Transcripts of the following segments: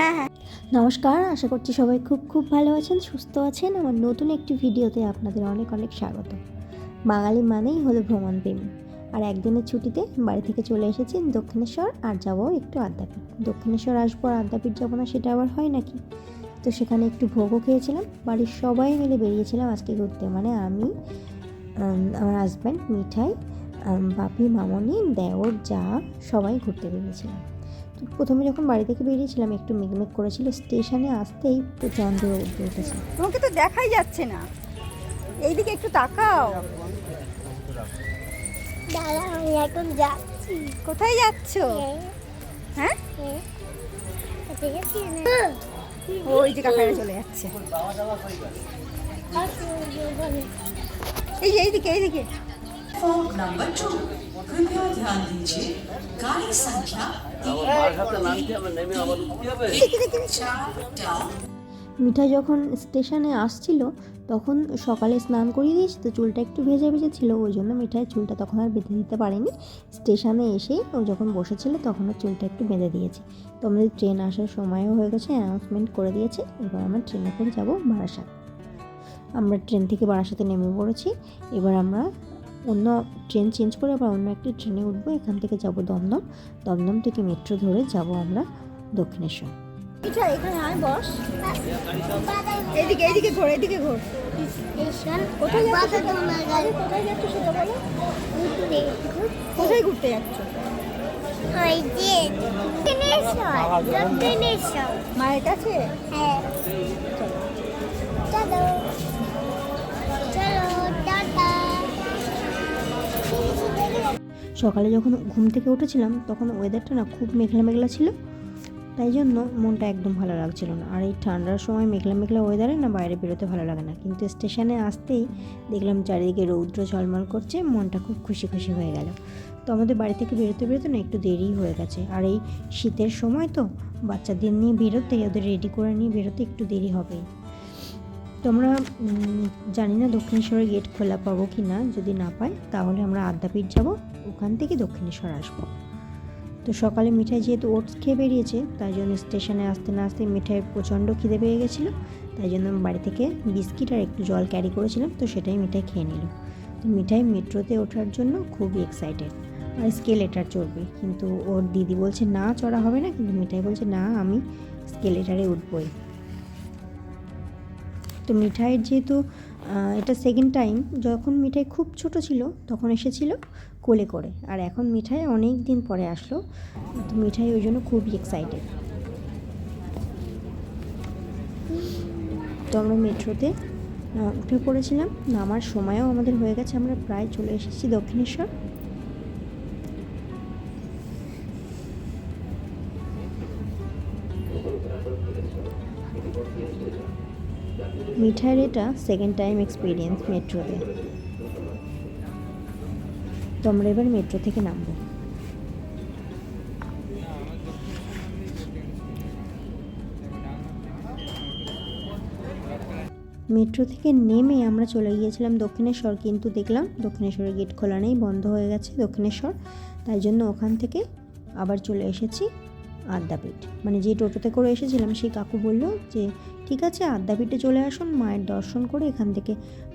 হ্যাঁ হ্যাঁ। নমস্কার, আশা করছি সবাই খুব খুব ভালো আছেন, সুস্থ আছেন। আমার নতুন একটি ভিডিওতে আপনাদের অনেক অনেক স্বাগত। বাঙালি মানেই হলো ভ্রমণ প্রেমী আর একদিনের ছুটিতে বাড়ি থেকে চলে এসেছি দক্ষিণেশ্বর আর যাব একটু আদ্যাপীঠ। দক্ষিণেশ্বর আসব, আর আদ্যাপীঠ যাব না, সেটা আবার হয় নাকি? তো সেখানে একটু ভোগও খেয়েছিলাম। বাড়ির সবাই মিলে বেরিয়েছিলাম আজকে ঘুরতে। মানে আমি আমার হাজব্যান্ড মিঠাই বাপি, মামনি, দেওর, যা, সবাই ঘুরতে বেরিয়েছিলাম। প্রথমে যখন বাড়ি থেকে বেরিয়েছিলাম একটু মেঘমেঘ করেছিল স্টেশনে আসতেই প্রচণ্ড রোদ উঠেছে। তোমাকে তো দেখাই যাচ্ছে না। এইদিকে একটু তাকাও। দাদা আমি এখন যাচ্ছি। কোথায় যাচ্ছ? হ্যাঁ। আছে না ওই যে কাকারা চলে যাচ্ছে। এই এইদিকে এইদিকে। प्लेटफॉर्म नंबर टू कृपया ध्यान दीजिए गाड़ी संख्या तीन चार डाउन মিঠাই যখন স্টেশনে আসছিল তখন সকালে স্নান করিয়ে দিয়েছি তো চুলটা একটু ভেজে ভেজে ছিল ওই জন্য মিঠাই চুলটা তখন আর বেঁধে দিতে পারিনি স্টেশনে এসেই ও যখন বসেছিল তখন ওর চুলটা একটু বেঁধে দিয়েছি তো আমাদের ট্রেন আসার সময়ও হয়ে গেছে অ্যানাউন্সমেন্ট করে দিয়েছে এবার আমরা ট্রেনে করে যাবো বারাসাত আমরা ট্রেন থেকে বারাসাতে নেমে পড়েছি এবার আমরা অন্য ট্রেন চেঞ্জ করে আবার অন্য একটি ট্রেনে উঠবো এখান থেকে যাব দমদম। দমদম থেকে মেট্রো ধরে যাব আমরা দক্ষিণেশ্বর। পিঠা এখানে আয় বস। এইদিকে এইদিকে ঘোর এইদিকে ঘোর। কোথায় যাচ্ছ সেটা তোমার আরে কোথায় যাচ্ছ সেটা বলো? ঘুরতে কোথায় ঘুরতে যাচ্ছ? ওই যে দক্ষিণেশ্বর দক্ষিণেশ্বর। মায়ের কাছে? হ্যাঁ। চলো। সকালে যখন ঘুম থেকে উঠেছিলাম, তখন ওয়েদারটা না খুব মেঘলা মেঘলা ছিল। তাই জন্য মনটা একদম ভালো লাগছিল না। আর এই ঠান্ডার সময় মেঘলা মেঘলা ওয়েদারে না বাইরে বেরোতে ভালো লাগে না। কিন্তু স্টেশনে আসতেই দেখলাম চারিদিকে রৌদ্র ঝলমল করছে, মনটা খুব খুশি খুশি হয়ে গেল। তো আমাদের বাড়ি থেকে বেরোতে বেরোতে না একটু দেরি হয়ে গেছে। আর এই শীতের সময় তো বাচ্চাদের নিয়ে বেরোতে, ওদের রেডি করে নিয়ে বেরোতে একটু দেরি হবেই। তোমরা জানি না দক্ষিণেশ্বরের গেট খোলা পাবো কি না যদি না পাই, তাহলে আমরা আদ্যাপীঠ যাব, ওখান থেকে দক্ষিণেশ্বর আসব। তো সকালে মিঠাই যেহেতু ওটস খেয়ে বেরিয়েছে, তাই জন্য স্টেশনে আসতে না আসতে মিঠাই প্রচণ্ড খিদে পেয়ে গেছিল, তাই জন্য আমি বাড়ি থেকে বিস্কিট আর একটু জল ক্যারি করেছিলাম, তো সেটাই মিঠাই খেয়ে নিল। তো মিঠাই মেট্রোতে ওঠার জন্য খুবই এক্সাইটেড আর স্কেলেটার চড়বে, কিন্তু ওর দিদি বলছে, না, চড়া হবে না। কিন্তু মিঠাই বলছে, না, আমি স্কেলেটারে উঠবই। তো মিঠাইয়ের যেহেতু এটা সেকেন্ড টাইম যখন মিঠাই খুব ছোট ছিল, তখন এসেছিল কোলে করে। আর এখন মিঠাই অনেক দিন পরে আসলো, তো মিঠাই ওই জন্য খুবই এক্সাইটেড তো আমরা মেট্রোতে উঠে পড়েছিলাম। নামার সময়ও আমাদের হয়ে গেছে, আমরা প্রায় চলে এসেছি দক্ষিণেশ্বর। মিঠাইয়ের এটা সেকেন্ড টাইম এক্সপিরিয়েন্স মেট্রোতে। তো আমরা এবার মেট্রো থেকে নামবো। মেট্রো থেকে নেমে আমরা চলে গিয়েছিলাম দক্ষিণেশ্বর, কিন্তু দেখলাম দক্ষিণেশ্বরের গেট খোলা নেই, বন্ধ হয়ে গেছে দক্ষিণেশ্বর। তাই জন্য ওখান থেকে আবার চলে এসেছি আদ্যাপীঠ মানে যে টোটোতে করে এসেছিলাম, সেই কাকু বলল যে, ঠিক আছে আদ্যাপীঠে চলে আসুন, মায়ের দর্শন করে এখান থেকে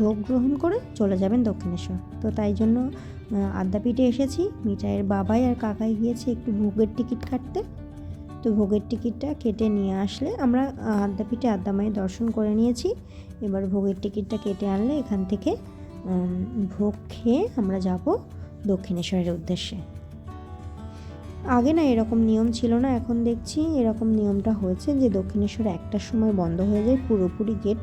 ভোগ গ্রহণ করে চলে যাবেন দক্ষিণেশ্বর। তো তাই জন্য আদ্যাপীঠে এসেছি। মিঠাইয়ের বাবাই আর কাকাই গিয়েছে একটু ভোগের টিকিট কাটতে। তো ভোগের টিকিটটা কেটে নিয়ে আসলে আমরা আদ্যাপীঠে আদ্যা মায়ের দর্শন করে নিয়েছি। এবার ভোগের টিকিটটা কেটে আনলে এখান থেকে ভোগ খেয়ে আমরা যাব দক্ষিণেশ্বরের উদ্দেশ্যে। আগে না এরকম নিয়ম ছিল না, এখন দেখছি এরকম নিয়মটা হয়েছে যে দক্ষিণেশ্বর একটার সময় বন্ধ হয়ে যায়, পুরোপুরি গেট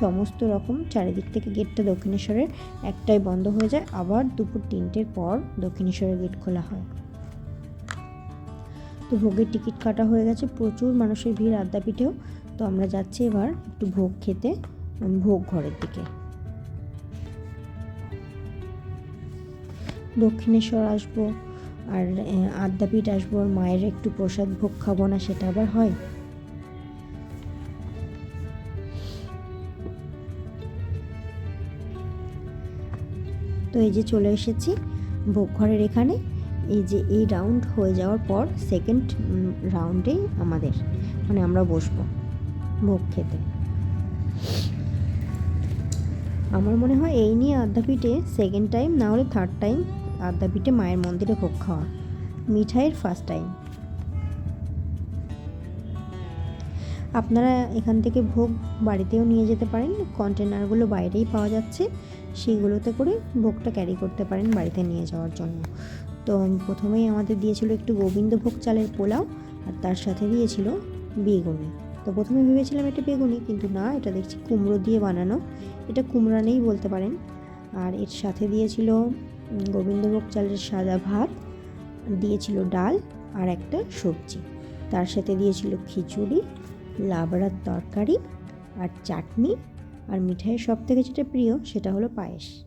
সমস্ত রকম, চারিদিক থেকে গেটটা দক্ষিণেশ্বরের একটাই বন্ধ হয়ে যায়, আবার দুপুর তিনটের পর দক্ষিণেশ্বরের গেট খোলা হয়। তো ভোগের টিকিট কাটা হয়ে গেছে, প্রচুর মানুষের ভিড় আদ্যাপীঠেও তো আমরা যাচ্ছি এবার একটু ভোগ খেতে ভোগ ঘরের দিকে। দক্ষিণেশ্বর আসব আর আদ্যাপীঠ আসব, আর মায়ের একটু প্রসাদ ভোগ খাব না, সেটা আবার হয়? তো এই যে চলে এসেছি ভোগ ঘরের এখানে। এই যে এই রাউন্ড হয়ে যাওয়ার পর সেকেন্ড রাউন্ডে আমাদের। মানে আমরা বসবো ভোগ খেতে। আমার মনে হয় এই নিয়ে আদ্যাপীঠে সেকেন্ড টাইম না হলে থার্ড টাইম আদ্যাপীঠে মায়ের মন্দিরে ভোগ খাওয়া। মিঠাইয়ের ফার্স্ট টাইম আপনারা এখান থেকে ভোগ বাড়িতেও নিয়ে যেতে পারেন। কন্টেনারগুলো বাইরেই পাওয়া যাচ্ছে। সেইগুলোতে করে ভোগটা ক্যারি করতে পারেন বাড়িতে নিয়ে যাওয়ার জন্য। তো প্রথমেই আমাদের দিয়েছিল একটু গোবিন্দভোগ চালের পোলাও আর তার সাথে দিয়েছিল বেগুনি। তো প্রথমে ভেবেছিলাম এটা বেগুনি, কিন্তু না, এটা দেখছি কুমড়ো দিয়ে বানানো। এটা কুমড়া নেই বলতে পারেন। আর এর সাথে দিয়েছিল গোবিন্দভোগ চালের সাদা ভাত, দিয়েছিল ডাল আর একটা সবজি। তার সাথে দিয়েছিল খিচুড়ি, লাবড়ার তরকারি আর চাটনি। আর মিঠাইয়ের সব থেকে যেটা প্রিয় সেটা হলো পায়েস।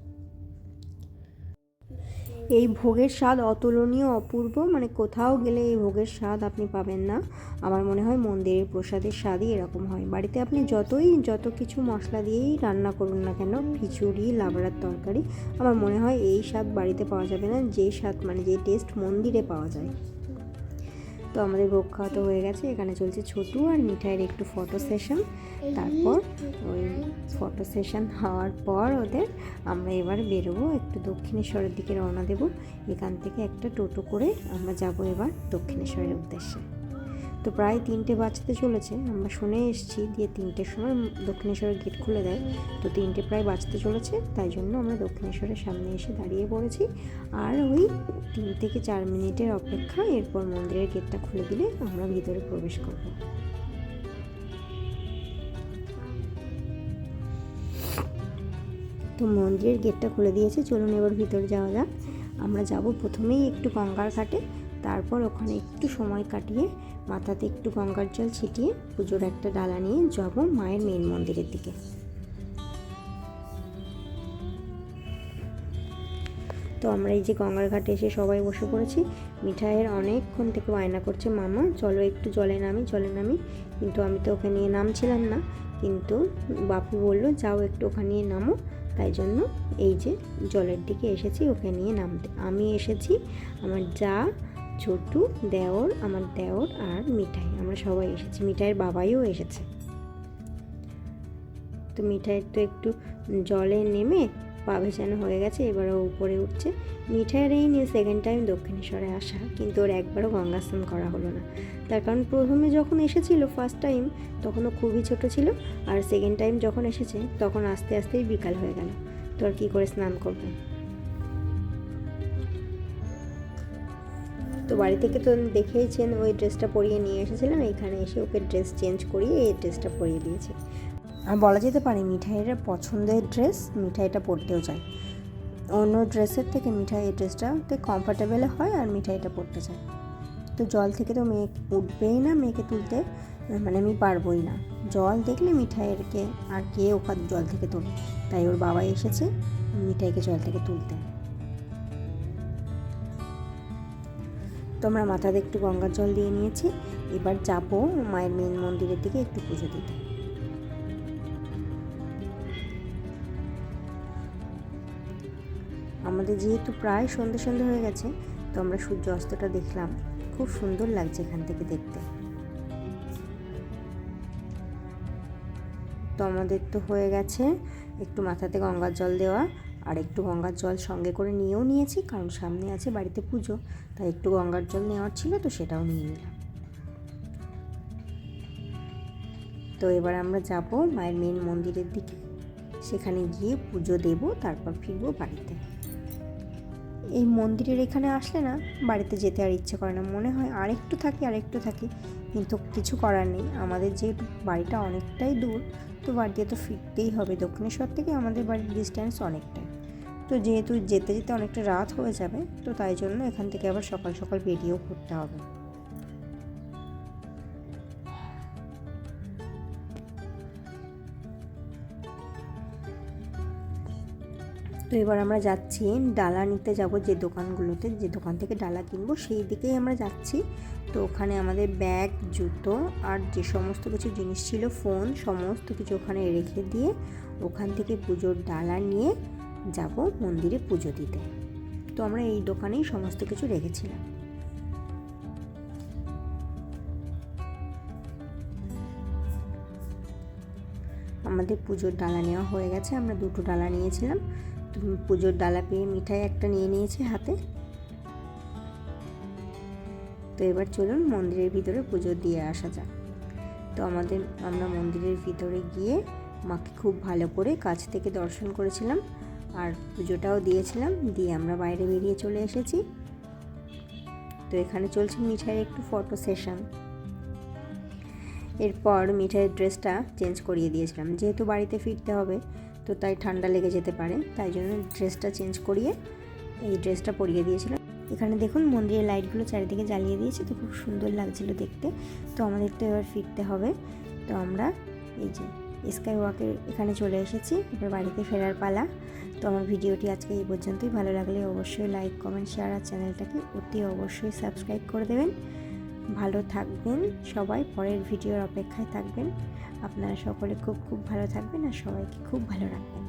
এই ভোগের স্বাদ অতুলনীয়, অপূর্ব? মানে কোথাও গেলে এই ভোগের স্বাদ আপনি পাবেন না। আমার মনে হয় মন্দিরের প্রসাদের স্বাদই এরকম হয়। বাড়িতে আপনি যতই, যত কিছু মশলা দিয়েই রান্না করুন না কেন, খিচুড়ি, লাবড়ার তরকারি, আমার মনে হয় এই স্বাদ বাড়িতে পাওয়া যাবে না। যে স্বাদ মানে যে টেস্ট মন্দিরে পাওয়া যায়। তো আমাদের ভোগ খাওয়া তো হয়ে গেছে। এখানে চলছে ছোটু আর মিঠাইয়ের একটু ফটো সেশন তারপর ওই ফটো সেশন হওয়ার পর ওদের আমরা এবার বেরোবো, একটু দক্ষিণেশ্বরের দিকে রওনা দেব। এখান থেকে একটা টোটো করে আমরা যাব এবার দক্ষিণেশ্বরের উদ্দেশ্যে। তো প্রায় তিনটে বাজতে চলেছে। আমরা শুনে এসেছি দিয়ে তিনটের সময় দক্ষিণেশ্বরের গেট খুলে দেয়। তো তিনটে প্রায় বাজতে চলেছে, তাই জন্য আমরা দক্ষিণেশ্বরের সামনে এসে দাঁড়িয়ে পড়েছি। আর ওই তিন থেকে চার মিনিটের অপেক্ষা এরপর মন্দিরের গেটটা খুলে দিলে আমরা ভিতরে প্রবেশ করব। তো মন্দিরের গেটটা খুলে দিয়েছে, চলুন এবার ভিতরে যাওয়া যাক। আমরা যাব প্রথমেই একটু গঙ্গার ঘাটে। তারপর ওখানে একটু সময় কাটিয়ে মাথাতে একটু গঙ্গার জল ছিটিয়ে পুজোর একটা ডালা নিয়ে যাব মায়ের মেন মন্দিরের দিকে। তো আমরা এই যে গঙ্গার ঘাটে এসে সবাই বসে পড়েছি। মিঠাইয়ের অনেকক্ষণ থেকে বায়না করছে, মামা, চলো একটু জলে নামি জলে নামি। কিন্তু আমি তো ওকে নিয়ে নামছিলাম না। কিন্তু বাপু বলল, যাও একটু ওখানে নিয়ে নামো। তাই জন্য এই যে জলের দিকে এসেছি ওকে নিয়ে নামতে। আমি এসেছি, আমার যা ছোটু, দেওর, আমার দেওর আর মিঠাই। আমরা সবাই এসেছি। মিঠাইয়ের বাবাইও এসেছে। তো মিঠাইয়ের তো একটু জলে নেমে পা ভেজানো হয়ে গেছে, এবার ও উপরে উঠছে। মিঠাইয়ের এই নিয়ে সেকেন্ড টাইম দক্ষিণেশ্বরে আসা, কিন্তু ওর একবারও গঙ্গা স্নান করা হলো না। তার কারণ প্রথমে যখন এসেছিল ফার্স্ট টাইম তখন ও খুবই ছোট ছিল, আর সেকেন্ড টাইম যখন এসেছে, তখন আস্তে আস্তেই বিকাল হয়ে গেল। তো আর কী করে স্নান করবে? তো বাড়ি থেকে তো দেখেইছেন ওই ড্রেসটা পরিয়ে নিয়ে এসেছিলাম। এখানে এসে ওকে ড্রেস চেঞ্জ করিয়ে এই ড্রেসটা পরিয়ে দিয়েছে। আর বলা যেতে পারে মিঠাইয়ের পছন্দের ড্রেস মিঠাইটা পরতেও চায়। অন্য ড্রেসের থেকে মিঠাই এই ড্রেসটাতে কমফর্টেবল হয় আর মিঠাইটা পরতে চায়। তো জল থেকে তো মেয়ে উঠবেই না, মেয়েকে তুলতে মানে আমি পারবোই না। জল দেখলে মিঠাইয়েরকে আর কে ওখান জল থেকে তোলে? তাই ওর বাবা এসেছে, মিঠাইকে জল থেকে তুলতে। তো আমরা মাথাতে একটু গঙ্গার জল দিয়ে নিয়েছি। এবার যাব মায়ের মেন মন্দিরের দিকে একটু পুজো দিতে। আমাদের যেহেতু প্রায় সন্ধে সন্ধে হয়ে গেছে, তো আমরা সূর্য অস্তটা দেখলাম। খুব সুন্দর লাগছে এখান থেকে দেখতে। তো আমাদের তো হয়ে গেছে, একটু মাথাতে গঙ্গার জল দেওয়া। আর একটু গঙ্গার জল সঙ্গে করে নিয়েও নিয়েছি, কারণ সামনে আছে বাড়িতে পুজো, তাই একটু গঙ্গার জল নেওয়ার ছিল, তো সেটাও নিয়ে নিলাম। তো এবার আমরা যাব মায়ের মেন মন্দিরের দিকে। সেখানে গিয়ে পুজো দেব, তারপর ফিরবো বাড়িতে। এই মন্দিরের এখানে আসলে না, বাড়িতে যেতে আর ইচ্ছে করে না। মনে হয় আরেকটু থাকি আরেকটু থাকি, কিন্তু কিছু করার নেই। আমাদের যেহেতু বাড়িটা অনেকটাই দূর, তো বাড়িতে তো ফিরতেই হবে। দক্ষিণেশ্বর থেকে আমাদের বাড়ির ডিস্ট্যান্স অনেকটাই। তো যেহেতু যেতে যেতে অনেকটা রাত হয়ে যাবে, তো তাই জন্য এখান থেকে আবার সকাল সকাল বেরিয়েও করতে হবে। তো এবার আমরা যাচ্ছি, ডালা নিতে যাব যে দোকানগুলোতে, যে দোকান থেকে ডালা কিনবো, সেই দিকেই আমরা যাচ্ছি। তো ওখানে আমাদের ব্যাগ, জুতো আর যে সমস্ত কিছু জিনিস ছিল, ফোন, সমস্ত কিছু ওখানে রেখে দিয়ে ওখান থেকে পুজোর ডালা নিয়ে যাব মন্দিরে পুজো দিতে। তো আমরা এই দোকানেই সমস্ত কিছু রেখেছিলাম। আমাদের পুজোর ডালা নেওয়া হয়ে গেছে, আমরা দুটো ডালা নিয়েছিলাম। তো পুজোর ডালা পেয়ে মিঠাই একটা নিয়ে নিয়েছি হাতে। তো এবার চলুন মন্দিরের ভিতরে পুজো দিয়ে আসা যাক। তো আমাদের, আমরা মন্দিরের ভিতরে গিয়ে মাকে খুব ভালো করে কাছ থেকে দর্শন করেছিলাম। আর পুজোটাও দিয়েছিলাম, দিয়ে আমরা বাইরে বেরিয়ে চলে এসেছি। তো এখানে চলছে মিঠাইয়ের একটু ফটো সেশন এরপর মিঠাইয়ের ড্রেসটা চেঞ্জ করিয়ে দিয়েছিলাম। যেহেতু বাড়িতে ফিরতে হবে, তো তাই ঠান্ডা লেগে যেতে পারে, তাই জন্য ড্রেসটা চেঞ্জ করিয়ে এই ড্রেসটা পরিয়ে দিয়েছিলাম। এখানে দেখুন মন্দিরের লাইটগুলো চারিদিকে জ্বালিয়ে দিয়েছে, তো খুব সুন্দর লাগছিল দেখতে। তো আমাদের তো এবার ফিরতে হবে। তো আমরা এই যে স্কাই ওয়াকের এখানে চলে এসেছি, এবার বাড়িতে ফেরার পালা। তো আমার ভিডিওটি আজকে এই পর্যন্তই। ভালো লাগলে অবশ্যই লাইক কমেন্ট শেয়ার আর চ্যানেলটাকে অতি অবশ্যই সাবস্ক্রাইব করে দেবেন। ভালো থাকবেন সবাই, পরের ভিডিওর অপেক্ষায় থাকবেন। আপনারা সকলে খুব খুব ভালো থাকবেন আর সবাইকে খুব ভালো রাখবেন।